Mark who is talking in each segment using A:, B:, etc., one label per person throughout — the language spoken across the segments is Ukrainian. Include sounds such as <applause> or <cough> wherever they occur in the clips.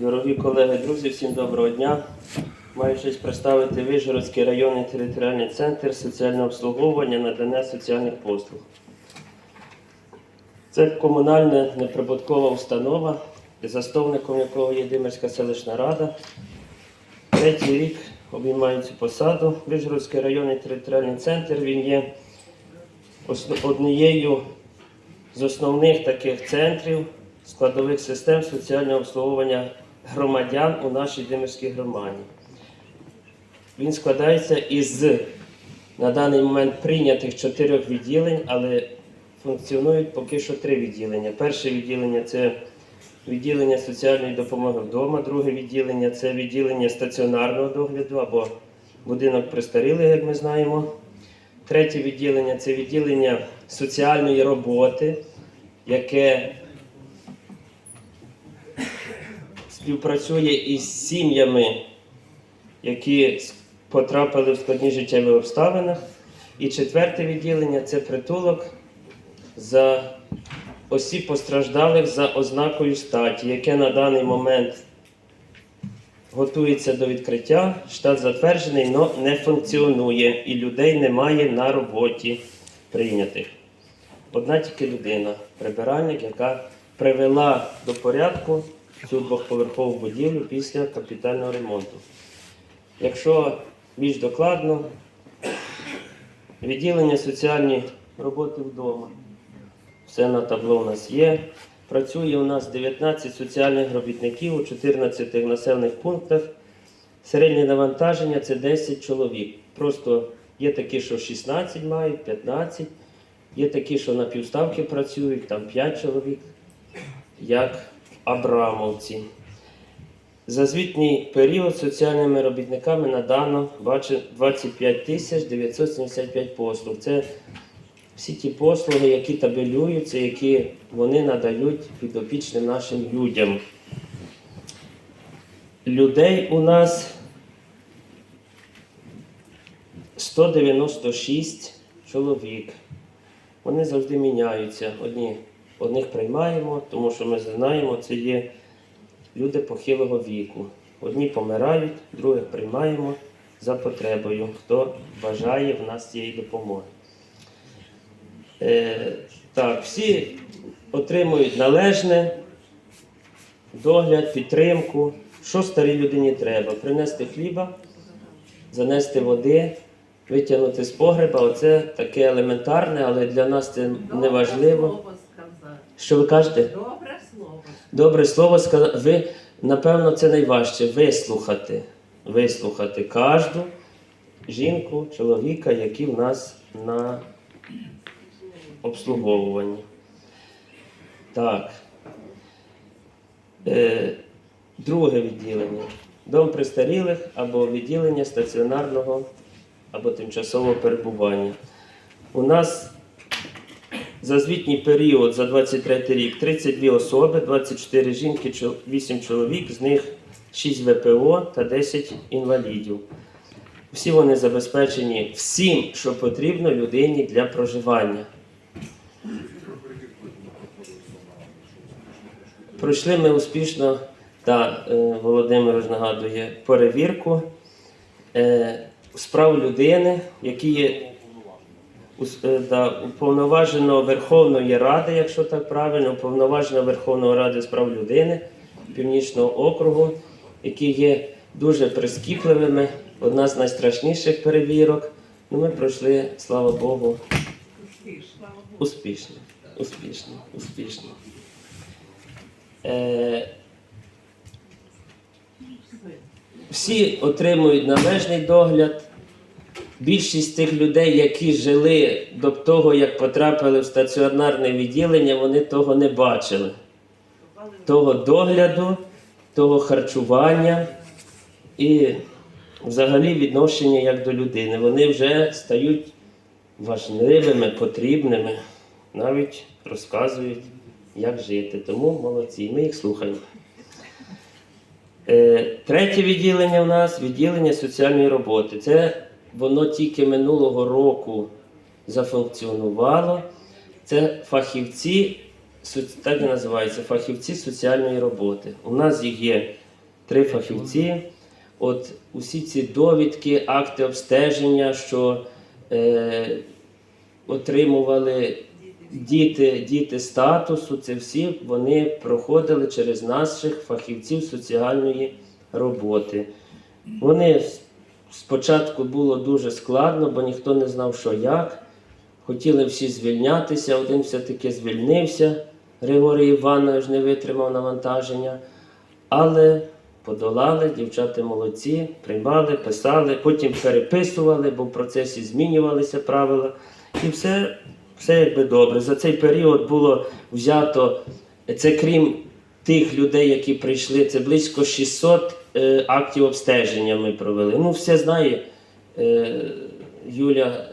A: Дорогі колеги, друзі, всім доброго дня. Маю честь представити Вижгородський районний територіальний центр соціального обслуговування надання соціальних послуг. Це комунальна неприбуткова установа, засновником якого є Димирська селищна рада. Третій рік обіймаю цю посаду. Вижгородський районний територіальний центр він є однією з основних таких центрів складових систем соціального обслуговування громадян у нашій Димирській громаді. Він складається із на даний момент прийнятих чотирьох відділень, але функціонують поки що три відділення. Перше відділення це відділення соціальної допомоги вдома, друге відділення це відділення стаціонарного догляду або будинок престарілих, як ми знаємо. Третє відділення це відділення соціальної роботи, яке співпрацює із сім'ями, які потрапили в складні життєві обставини. І четверте відділення це притулок за осіб постраждалих за ознакою статі, яке на даний момент готується до відкриття. Штат затверджений, але не функціонує і людей немає на роботі прийнятих. Одна тільки людина, прибиральник, яка привела до порядку цю двохповерхову будівлю після капітального ремонту. Якщо більш докладно, відділення соціальної роботи вдома. Все на табло у нас є. Працює у нас 19 соціальних робітників у 14 населених пунктах. Середнє навантаження це 10 чоловік. Просто є такі, що 16 мають, 15. Є такі, що на півставки працюють, там 5 чоловік, як Абрамовці. За звітній період соціальними робітниками надано бачу, 25 тисяч 975 послуг. Це всі ті послуги, які табелюються, які вони надають підопічним нашим людям. Людей у нас 196 чоловік. Вони завжди міняються. Одні, одних приймаємо, тому що ми знаємо, це є люди похилого віку. Одні помирають, других приймаємо за потребою, хто бажає в нас цієї допомоги. Е, так, всі отримують належне догляд, підтримку. Що старій людині треба? Принести хліба, занести води, витягнути з погреба. Оце таке елементарне, але для нас це не важливо.
B: Добре слово сказати.
A: Що ви кажете?
B: Добре слово.
A: Добре слово сказати. Ви, напевно, це найважче вислухати. Вислухати кожну жінку, чоловіка, які в нас на обслуговуванні. Так. Е, друге відділення. Дом престарілих або відділення стаціонарного або тимчасового перебування. У нас за звітній період за 23 рік 32 особи, 24 жінки, 8 чоловік, з них 6 ВПО та 10 інвалідів. Всі вони забезпечені всім, що потрібно людині для проживання. Пройшли ми успішно, та е, Володимир ж нагадує, перевірку е, справ людини, які є да, уповноваженого Верховної Ради, якщо так правильно, уповноваженого Верховної Ради з прав людини Північного округу, які є дуже прискіпливими. Одна з найстрашніших перевірок. Ну, ми пройшли, слава Богу, успішно. Успішно, успішно. Е, всі отримують належний догляд. Більшість тих людей, які жили до того, як потрапили в стаціонарне відділення, вони того не бачили. Того догляду, того харчування і взагалі відношення як до людини. Вони вже стають важливими, потрібними, навіть розказують, як жити. Тому молодці, ми їх слухаємо. Е, Третє відділення у нас відділення соціальної роботи. Це воно тільки минулого року зафункціонувало. Це фахівці, так і називається, фахівці соціальної роботи. У нас їх є три фахівці. От усі ці довідки, акти обстеження, що е, отримували діти, діти статусу, це всі вони проходили через наших фахівців соціальної роботи. Вони спочатку було дуже складно, бо ніхто не знав, що як. Хотіли всі звільнятися, один все-таки звільнився. Григорій Іванович не витримав навантаження. Але подолали, дівчата молодці, приймали, писали, потім переписували, бо в процесі змінювалися правила. І все, все якби добре. За цей період було взято, це крім тих людей, які прийшли, це близько 600 е, актів обстеження ми провели. Ну, все знає е, Юля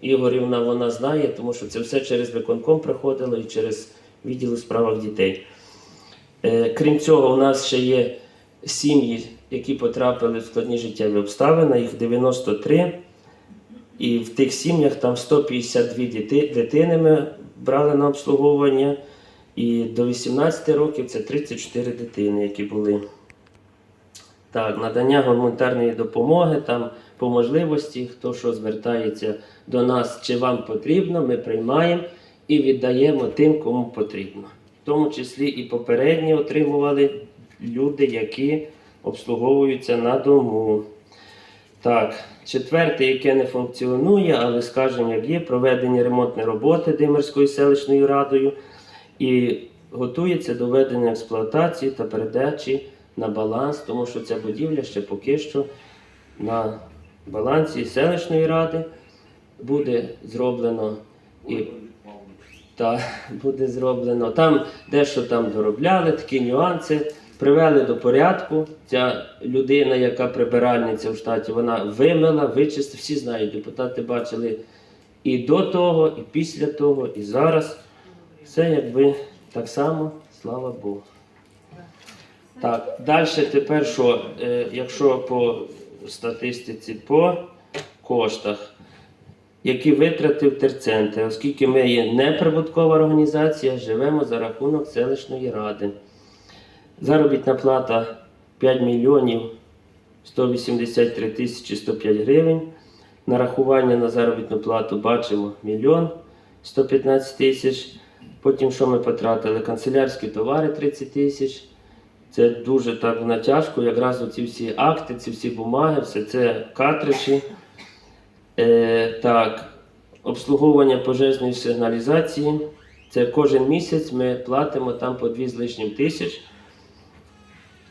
A: Ігорівна, вона знає, тому що це все через виконком проходило і через відділ у справах дітей. Е, Крім цього, у нас ще є сім'ї, які потрапили в складні життєві обставини, їх 93. І в тих сім'ях там 152 діти, дитини ми брали на обслуговування. І до 18 років це 34 дитини, які були. Так, надання гуманітарної допомоги там по можливості, хто що звертається до нас, чи вам потрібно, ми приймаємо і віддаємо тим, кому потрібно. В тому числі і попередні отримували люди, які обслуговуються на дому. Так, четверте, яке не функціонує, але скажемо, як є, проведені ремонтні роботи Димирською селищною радою і готується до введення експлуатації та передачі на баланс, тому що ця будівля ще поки що на балансі селищної ради буде зроблено і та буде зроблено. Там дещо там доробляли, такі нюанси. Привели до порядку. Ця людина, яка прибиральниця в штаті, вона вимила, вичистила. Всі знають, депутати бачили і до того, і після того, і зараз. Все якби так само, слава Богу. Так, далі тепер що, е, якщо по статистиці, по коштах, які витратив терцентр, оскільки ми є неприбуткова організація, живемо за рахунок селищної ради. Заробітна плата 5 мільйонів 183 тисячі 105 гривень. Нарахування на заробітну плату бачимо мільйон 115 тисяч. Потім що ми потратили? Канцелярські товари 30 тисяч. Це дуже так натяжко. Якраз ці всі акти, ці всі бумаги, все це картриджі. Е, так, обслуговування пожежної сигналізації. Це кожен місяць ми платимо там по 2 з лишнім тисяч.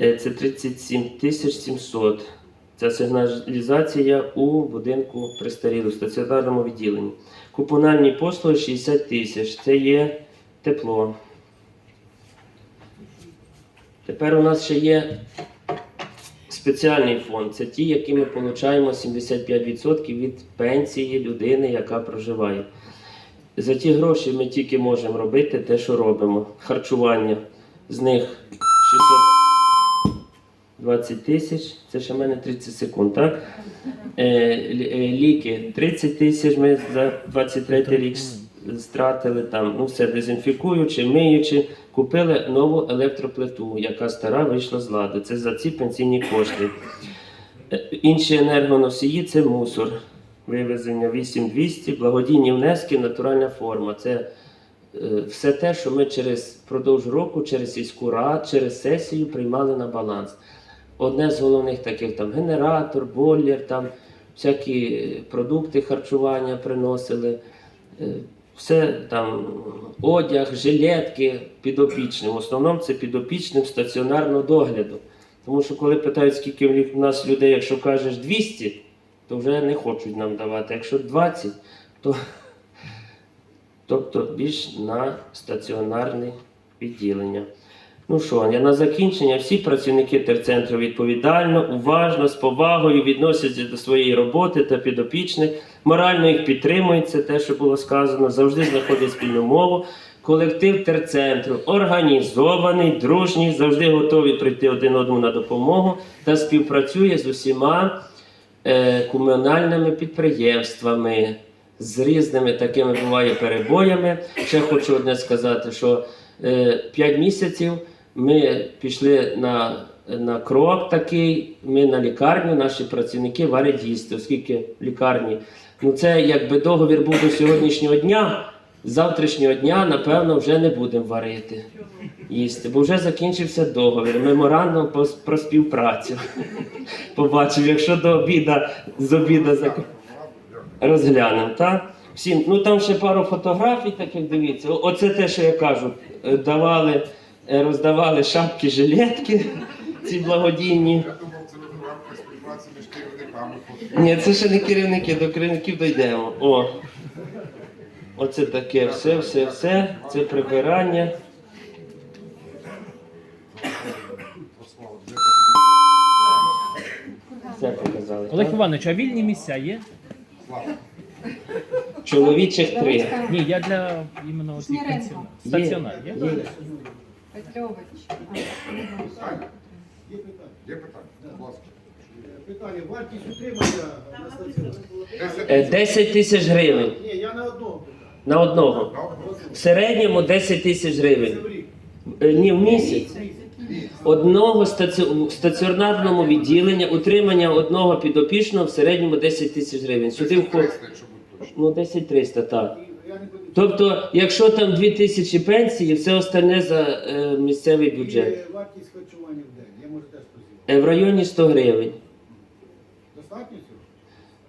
A: Е, Це 37 тисяч 700. Це сигналізація у будинку престарілих, стаціонарному відділенні. Купональні послуги 60 тисяч. Це є тепло. Тепер у нас ще є спеціальний фонд. Це ті, які ми отримуємо 75% від пенсії людини, яка проживає. За ті гроші ми тільки можемо робити те, що робимо. Харчування. З них 620 тисяч, це ще в мене 30 секунд, так? Е, е, ліки 30 тисяч ми за 23 рік стратили там, ну все дезінфікуючи, миючи. Купили нову електроплиту, яка стара вийшла з ладу. Це за ці пенсійні кошти. Е, Інші енергоносії це мусор. Вивезення 8200, благодійні внески, натуральна форма. Це е, все те, що ми через продовж року, через сільську раду, через сесію приймали на баланс. Одне з головних таких там генератор, бойлер, там всякі е, продукти харчування приносили. Все там одяг, жилетки підопічним. В основному це підопічним стаціонарного догляду. Тому що коли питають, скільки в нас людей, якщо кажеш 200, то вже не хочуть нам давати. Якщо 20, то тобто більш на стаціонарне відділення. Ну що, я на закінчення всі працівники терцентру відповідально, уважно, з повагою відносяться до своєї роботи та підопічних, морально їх підтримують, це те, що було сказано, завжди знаходять спільну мову. Колектив терцентру організований, дружній, завжди готові прийти один одному на допомогу та співпрацює з усіма е, комунальними підприємствами, з різними такими буває перебоями. Ще хочу одне сказати, що 5 місяців Ми пішли на, на крок такий, ми на лікарню, наші працівники варять їсти, оскільки лікарні. Ну це якби договір був до сьогоднішнього дня. З завтрашнього дня, напевно, вже не будемо варити їсти, бо вже закінчився договір. Меморандум по- про співпрацю. <laughs> Побачив, якщо до обіда з обіда зак- розглянемо, так? Всім, ну там ще пару фотографій, так як дивіться. Оце те, що я кажу. Е, Давали, роздавали шапки, жилетки, ці благодійні.
B: Я думав, це в рамках співпраці між керівниками.
A: Ні, це ще не керівники, до керівників дійдемо. О. Оце таке все, все, все. Це прибирання. Все показали.
C: Олег
A: так?
C: Іванович, а вільні місця є?
B: Слава.
A: Чоловічих три.
C: Ні, я для іменно пенсіонерів. Стаціонар є?
A: Є.
D: Петрович.
B: Є питання? Будь ласка.
E: Питання, вартість утримання на стаціонарі.
A: Е, 10 тисяч гривень
E: Ні, я на одному питаю.
A: на одного. В середньому 10 тисяч гривень.
E: Це в рік.
A: Е, Ні, в місяць. Одного стаці... в стаціонарному відділення, утримання одного підопічного в середньому 10 тисяч гривень. Сюди входить
B: 300, якщо бути точно.
A: ну, 10 300, так.
E: І.
A: Тобто, якщо там 2 тисячі пенсії, все остальне за е, місцевий бюджет.
E: І вартість харчування в день. Я можу теж позивати.
A: Е, в районі 100 гривень.
E: Достатньо цього?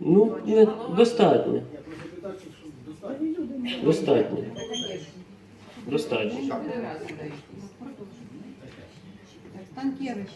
A: Ну, не, достатньо.
E: Я просто питав, чи що достатньо.
A: Достатньо. Достатньо.
D: Станкевич.